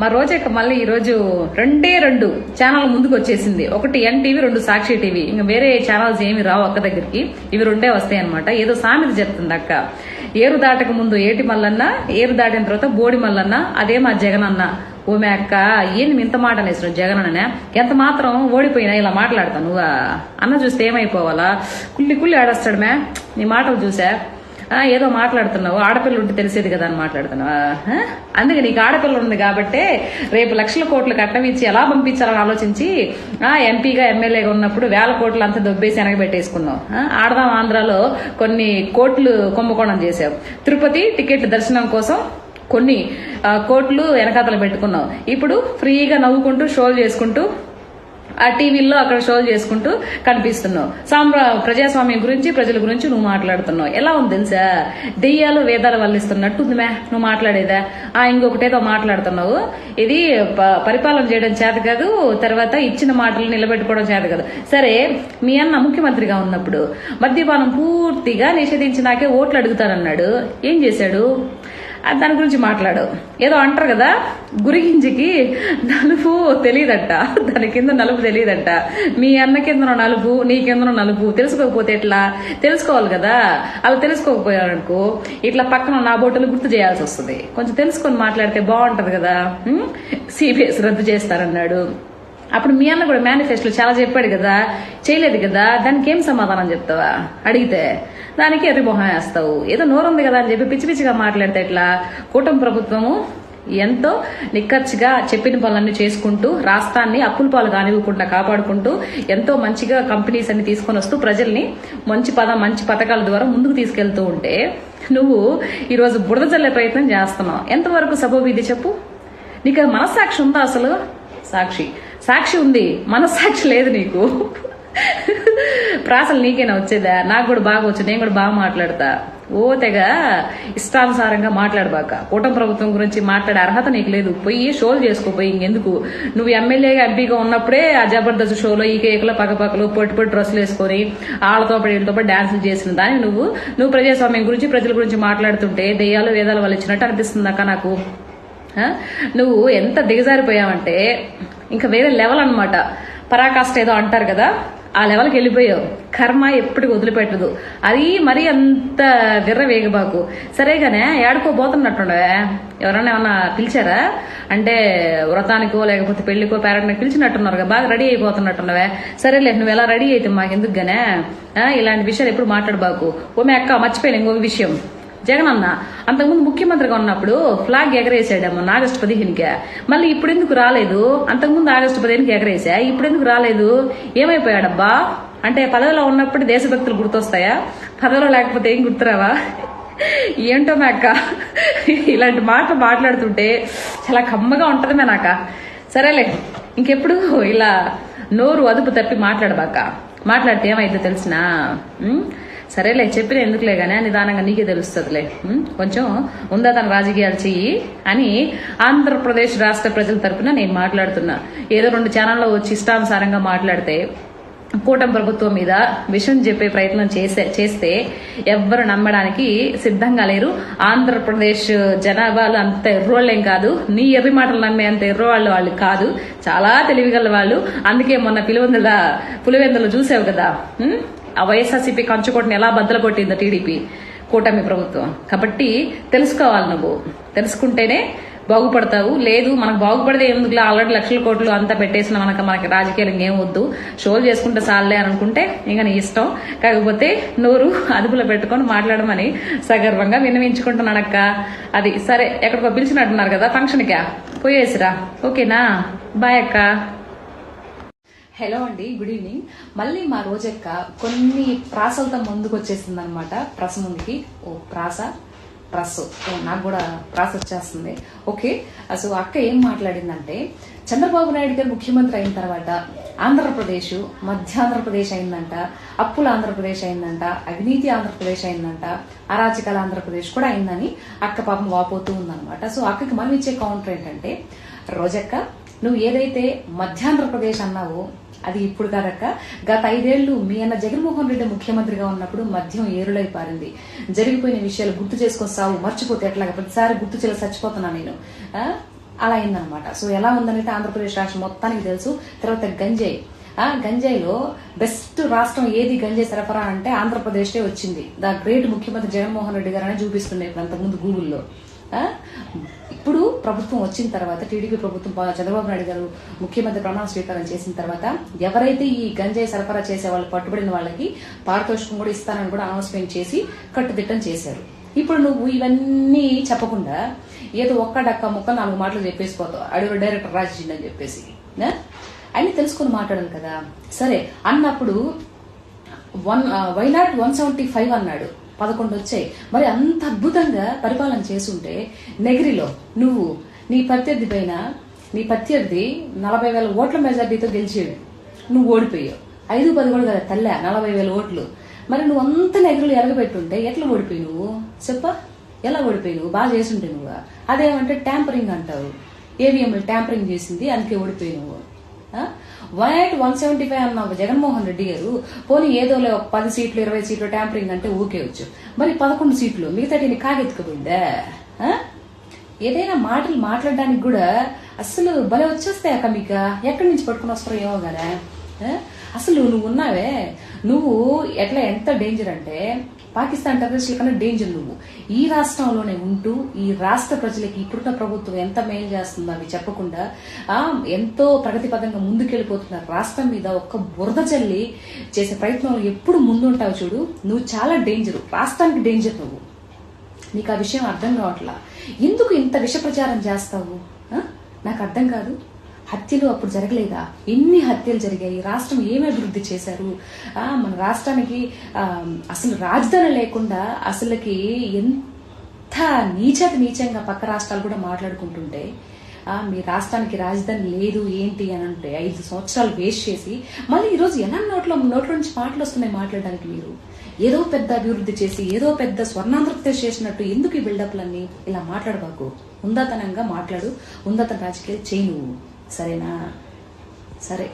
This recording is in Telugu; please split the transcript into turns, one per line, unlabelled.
మా రోజక్క మళ్ళీ ఈరోజు రెండే రెండు ఛానల్ ముందుకు వచ్చేసింది. ఒకటి ఎన్ టీవీ రెండు సాక్షి టీవీ ఇంకా వేరే ఛానల్స్ ఏమి రావు అక్క దగ్గరికి. ఇవి రెండే వస్తాయి అనమాట ఏదో సామెత చెప్తుంది అక్క. ఏరు దాటక ముందు ఏటి మల్లన్న ఏరు దాటిన తర్వాత బోడి మల్లన్న అదే మా జగన్ అన్న ఓమే అక్క ఏంది ఇంత మాట అనేసిన జగన్ అనే? ఎంత మాత్రం ఓడిపోయినా ఇలా మాట్లాడతాను నువ్వు? అన్న చూస్తే ఏమైపోవాలా? కుల్లి కుల్లి ఆడేస్తాడు మే. నీ మాటలు చూసా? ఏదో మాట్లాడుతున్నావు ఆడపిల్ల ఉంటే తెలిసేది కదా అని మాట్లాడుతున్నావు. అందుకే నీకు ఆడపిల్ల ఉంది కాబట్టే రేపు లక్షల కోట్లు కట్టం ఇచ్చి ఎలా పంపించాలని ఆలోచించి ఆ ఎంపీగా ఎమ్మెల్యేగా ఉన్నప్పుడు వేల కోట్లు అంతా దొబ్బేసి వెనకబెట్టేసుకున్నావు ఆడదాం ఆంధ్రాలో కొన్ని కోట్లు కుంభకోణం చేసావు తిరుపతి టికెట్ దర్శనం కోసం కొన్ని కోట్లు వెనకాతలు పెట్టుకున్నావు. ఇప్పుడు ఫ్రీగా నవ్వుకుంటూ షోలు చేసుకుంటూ ఆ టీవీల్లో అక్కడ షోలు చేసుకుంటూ కనిపిస్తున్నావు. సామ్రా ప్రజాస్వామ్యం గురించి ప్రజల గురించి నువ్వు మాట్లాడుతున్నావు. ఎలా ఉంది తెలుసా? దెయ్యాలు వేదాలు వల్లిస్తున్నట్టు ఉంది మే నువ్వు మాట్లాడేదా? ఆ ఇంకొకటేదో మాట్లాడుతున్నావు. ఇది ప- పరిపాలన చేయడం చేత కాదు తర్వాత ఇచ్చిన మాటలు నిలబెట్టుకోవడం చేత కాదు. సరే మీ అన్న ముఖ్యమంత్రిగా ఉన్నప్పుడు మద్యపానం పూర్తిగా నిషేధించి నాకే ఓట్లు అడుగుతానన్నాడు. ఏం చేశాడు? దాని గురించి మాట్లాడు. ఏదో అంటారు కదా గురిగింజకి నలుపు తెలియదట. దాని కింద నలుపు తెలియదట. మీ అన్న కింద నలుపు నీ కింద నలుపు తెలుసుకోకపోతే ఎట్లా? తెలుసుకోవాలి కదా. అలా తెలుసుకోకపోయారనుకో ఇట్లా పక్కన నా బోటలు గుర్తు చేయాల్సి వస్తుంది. కొంచెం తెలుసుకొని మాట్లాడితే బాగుంటది కదా. సిబిఎస్ రద్దు చేస్తారన్నాడు. అప్పుడు మీ అన్న కూడా మేనిఫెస్టోలో చాలా చెప్పాడు కదా చేయలేదు కదా దానికి ఏం సమాధానం చెప్తావా? అడిగితే దానికి ఎర్రి మొహం వేస్తావు. ఏదో నోరుంది కదా అని చెప్పి పిచ్చి పిచ్చిగా మాట్లాడితే ఎట్లా? కూటమి ప్రభుత్వము ఎంతో నిక్కచ్చిగా చెప్పిన పనులన్నీ చేసుకుంటూ రాష్ట్రాన్ని అప్పుల పాలు కానివ్వకుండా కాపాడుకుంటూ ఎంతో మంచిగా కంపెనీస్ అన్ని తీసుకొని వస్తూ ప్రజల్ని మంచి పద మంచి పథకాల ద్వారా ముందుకు తీసుకెళ్తూ ఉంటే నువ్వు ఈరోజు బురద చల్లే ప్రయత్నం చేస్తున్నావు. ఎంతవరకు సబబు ఇది చెప్పు? నీకు మనస్సాక్షి ఉందా అసలు? సాక్షి. సాక్షి ఉంది. మనస్సాక్షి లేదు నీకు. ప్రాసలు నీకేనా వచ్చేదా? నాకు కూడా బాగా వచ్చు నేను కూడా బాగా మాట్లాడతా. ఓ తెగ ఇష్టానుసారంగా మాట్లాడబాక. కూటమి ప్రభుత్వం గురించి మాట్లాడే అర్హత నీకు లేదు. పోయి షోలు చేసుకోపోయి ఇంకెందుకు? నువ్వు ఎమ్మెల్యేగా ఎంపీగా ఉన్నప్పుడే ఆ జబర్దస్త్ షోలో ఈ కేకులు పక్కపక్కలు పొట్టి పొట్టి డ్రెస్సులు వేసుకొని వాళ్ళతో పాటు వీళ్ళతో పాటు డాన్సులు చేసిన దాన్ని నువ్వు నువ్వు ప్రజాస్వామ్యం గురించి ప్రజల గురించి మాట్లాడుతుంటే దెయ్యాలు వేదాలు వాళ్ళు ఇచ్చినట్టు అనిపిస్తుంది అక్క నాకు. నువ్వు ఎంత దిగజారిపోయావంటే ఇంకా వేరే లెవెల్ అనమాట పరాకాష్ట ఏదో అంటారు కదా ఆ లెవెల్కి వెళ్ళిపోయావు. కర్మ ఎప్పటికి వదిలిపెట్టదు. అది మరీ అంత విర్ర వేగబాకు. సరేగానే ఏడుకోబోతున్నట్టుండే ఎవరైనా ఏమన్నా పిలిచారా? అంటే వ్రతానికో లేకపోతే పెళ్ళికో పేరెంట్కి పిలిచినట్టున్నారు కదా బాగా రెడీ అయిపోతున్నట్టున్నావే. సరేలే నువ్వు ఎలా రెడీ అయితే మాకు ఎందుకుగానే ఆ, ఇలాంటి విషయాలు ఎప్పుడు మాట్లాడబాకు. ఓ మీ అక్క మర్చిపోయాను ఇంకొక విషయం. జగన్ అన్న అంతకుముందు ముఖ్యమంత్రిగా ఉన్నప్పుడు ఫ్లాగ్ ఎగరేసాడేమో ఆగస్టు పదిహేనుకే. మళ్ళీ ఇప్పుడు ఎందుకు రాలేదు? అంతకుముందు ఆగస్టు పదిహేనుకి ఎగరేసా? ఇప్పుడు ఎందుకు రాలేదు? ఏమైపోయాడబ్బా? అంటే పదవిలో ఉన్నప్పుడు దేశభక్తులు గుర్తొస్తాయా? పదవిలో లేకపోతే ఏం గుర్తురావా? ఏంటో మా అక్క ఇలాంటి మాటలు మాట్లాడుతుంటే చాలా కమ్మగా ఉంటది మే నాక. సరేలే ఇంకెప్పుడు ఇలా నోరు అదుపు తప్పి మాట్లాడబాక. మాట్లాడితే ఏమైతే తెలిసినా? సరేలే చెప్పిన ఎందుకులే కానీ నిదానంగా నీకే తెలుస్తుందిలే. కొంచెం ఉందా తన రాజకీయాలు చెయ్యి? అని ఆంధ్రప్రదేశ్ రాష్ట్ర ప్రజల తరఫున నేను మాట్లాడుతున్నా. ఏదో రెండు ఛానల్లో వచ్చి ఇష్టానుసారంగా మాట్లాడితే కూటమి ప్రభుత్వం మీద విషయం చెప్పే ప్రయత్నం చేసే చేస్తే ఎవ్వరు నమ్మడానికి సిద్ధంగా లేరు. ఆంధ్రప్రదేశ్ జనాభాలు అంత ఎర్రోళ్ళేం కాదు. నీ ఎర్రి మాటలు నమ్మే అంత ఎర్రవాళ్ళు వాళ్ళు కాదు. చాలా తెలివిగల వాళ్ళు. అందుకే మొన్న పిలువందుల పులివెందులు చూసావు కదా? ఆ వైఎస్ఆర్సీపీ కంచుకోటని ఎలా బద్దలు కొట్టిందో టీడీపీ కూటమి ప్రభుత్వం. కాబట్టి తెలుసుకోవాలి నువ్వు. తెలుసుకుంటేనే బాగుపడతావు. లేదు మనకు బాగుపడితే ఎందుకు ఆల్రెడీ లక్షల కోట్లు అంతా పెట్టేసిన మనకు మనకి రాజకీయాలు ఇంకేం వద్దు. షోలు చేసుకుంటే సాలే అని అనుకుంటే ఇంకా నీ ఇష్టం. కాకపోతే నోరు అదుపులో పెట్టుకొని మాట్లాడమని సగర్వంగా విన్నవించుకుంటున్నానక్క. అది సరే ఎక్కడికో పిలిచినట్టున్నారు కదా ఫంక్షన్కా. పోయేసిరా. ఓకేనా? బాయ్ అక్క. హలో అండి గుడ్ ఈవినింగ్. మళ్ళీ మా రోజక్క కొన్ని ప్రాసలతో ముందుకు వచ్చేసింది అనమాట ప్రస ముందుకి ఓ ప్రాస? ప్రస్. ఓ నాకు కూడా ప్రాస వచ్చేస్తుంది. ఓకే అసలు అక్క ఏం మాట్లాడిందంటే చంద్రబాబు నాయుడు గారు ముఖ్యమంత్రి అయిన తర్వాత ఆంధ్రప్రదేశ్ మధ్యాంధ్రప్రదేశ్ అయిందంట అప్పుల ఆంధ్రప్రదేశ్ అయిందంట అవినీతి ఆంధ్రప్రదేశ్ అయిందంట అరాచకాల ఆంధ్రప్రదేశ్ కూడా అయిందని అక్క పాపం వాపోతూ ఉందన్నమాట సో అక్కకి మనం ఇచ్చే కౌంటర్ ఏంటంటే రోజక్క నువ్వు ఏదైతే మధ్యాంధ్రప్రదేశ్ అన్నావో అది ఇప్పుడు కాదక్క. గత ఐదేళ్ళు మీ అన్న జగన్మోహన్ రెడ్డి ముఖ్యమంత్రిగా ఉన్నప్పుడు మద్యం ఏరులై పారింది. జరిగిపోయిన విషయాలు గుర్తు చేసుకొని సావు మర్చిపోతే ఎట్లాగా? ప్రతిసారి గుర్తు చేసి చచ్చిపోతున్నా నేను. అలా అయిందనమాట సో ఎలా ఉందనంటే ఆంధ్రప్రదేశ్ రాష్ట్రం మొత్తానికి తెలుసు. తర్వాత గంజాయి. ఆ? గంజాయిలో బెస్ట్ రాష్ట్రం ఏది గంజాయి సరఫరా అంటే ఆంధ్రప్రదేశే వచ్చింది. ద గ్రేట్ ముఖ్యమంత్రి జగన్మోహన్ రెడ్డి గారు అని చూపిస్తున్నాయి ఇప్పుడు అంతకుముందు గూగుల్లో ఇప్పుడు ప్రభుత్వం వచ్చిన తర్వాత టీడీపీ ప్రభుత్వం చంద్రబాబు నాయుడు గారు ముఖ్యమంత్రి ప్రమాణ స్వీకారం చేసిన తర్వాత ఎవరైతే ఈ గంజాయి సరఫరా చేసే వాళ్ళు పట్టుబడిన వాళ్ళకి పారితోషికం కూడా ఇస్తానని కూడా అనౌన్స్మెంట్ చేసి కట్టుదిట్టం చేశారు. ఇప్పుడు నువ్వు ఇవన్నీ చెప్పకుండా ఏదో ఒక్క డక్క ముక్క నాలుగు మాటలు చెప్పేసిపోతావు అడుగు డైరెక్టర్ రాజీండ్ అని చెప్పేసి అన్ని తెలుసుకుని మాట్లాడాలి కదా. సరే అన్నప్పుడు one why not one seventy five అన్నాడు. పదకొండు వచ్చాయి. మరి అంత అద్భుతంగా పరిపాలన చేసుంటే నెగిరిలో నువ్వు నీ ప్రత్యర్థి పైన నీ ప్రత్యర్థి నలభై వేల ఓట్ల మెజార్టీతో గెలిచేవి నువ్వు ఓడిపోయావు. ఐదు పది కూడా కదా తల్లే నలభై వేల ఓట్లు. మరి నువ్వు అంత నెగిరిలో ఎరగబెట్టుంటే ఎట్లా ఓడిపోయి నువ్వు? చెప్ప. ఎలా ఓడిపోయి నువ్వు? బాగా చేసుంటే నువ్వు? అదేమంటే ట్యాంపరింగ్ అంటావు ఏవిఎంలు ట్యాంపరింగ్ చేసింది అందుకే ఓడిపోయి నువ్వు. One eight one seventy five అన్న జగన్మోహన్ రెడ్డి గారు పోనీ ఏదో లే ఒక పది సీట్లు ఇరవై సీట్లు ట్యాంపరింగ్ అంటే ఊకే వచ్చు. మరి పదకొండు సీట్లు మిగతాటిని కాగెత్తుకుపోయిందా? ఏదైనా మాటలు మాట్లాడడానికి కూడా అసలు భలే వచ్చేస్తాయి అక్క మీకు ఎక్కడి నుంచి పట్టుకుని వస్తారో ఏమో కదా అసలు నువ్వు ఉన్నావే. నువ్వు ఎట్లా ఎంత డేంజర్ అంటే పాకిస్తాన్ టెర్రరిస్టుల కన్నా డేంజర్ నువ్వు. ఈ రాష్ట్రంలోనే ఉంటూ ఈ రాష్ట్ర ప్రజలకి ఇప్పుడున్న ప్రభుత్వం ఎంత మేలు చేస్తుందో అవి చెప్పకుండా ఆ ఎంతో ప్రగతిపదంగా ముందుకెళ్ళిపోతున్న రాష్ట్రం మీద ఒక్క బురద చల్లి చేసే ప్రయత్నంలో ఎప్పుడు ముందుంటావు చూడు నువ్వు చాలా డేంజర్ రాష్ట్రానికి డేంజర్ నువ్వు. నీకు ఆ విషయం అర్థం కావట్లా? ఎందుకు ఇంత విష ప్రచారం చేస్తావు నాకు అర్థం కాదు. హత్యలు అప్పుడు జరగలేదా? ఎన్ని హత్యలు జరిగాయి? రాష్ట్రం ఏమి అభివృద్ధి చేశారు? మన రాష్ట్రానికి అసలు రాజధాని లేకుండా అసలుకి ఎంత నీచత నీచంగా పక్క రాష్ట్రాలు కూడా మాట్లాడుకుంటుంటే మీ రాష్ట్రానికి రాజధాని లేదు ఏంటి అని అంటే ఐదు సంవత్సరాలు వేస్ట్ చేసి మళ్ళీ ఈరోజు ఎలా నోట్లో నోట్ల నుంచి మాటలు వస్తున్నాయి మాట్లాడడానికి మీరు? ఏదో పెద్ద అభివృద్ధి చేసి ఏదో పెద్ద స్వర్ణాంధ్రప్రదేశ్ చేసినట్టు ఎందుకు ఈ బిల్డప్లన్నీ ఇలా మాట్లాడబాకు. ఉందాతనంగా మాట్లాడు. ఉందాతన రాజకీయాలు చేయి నువ్వు సరేనా? సరే.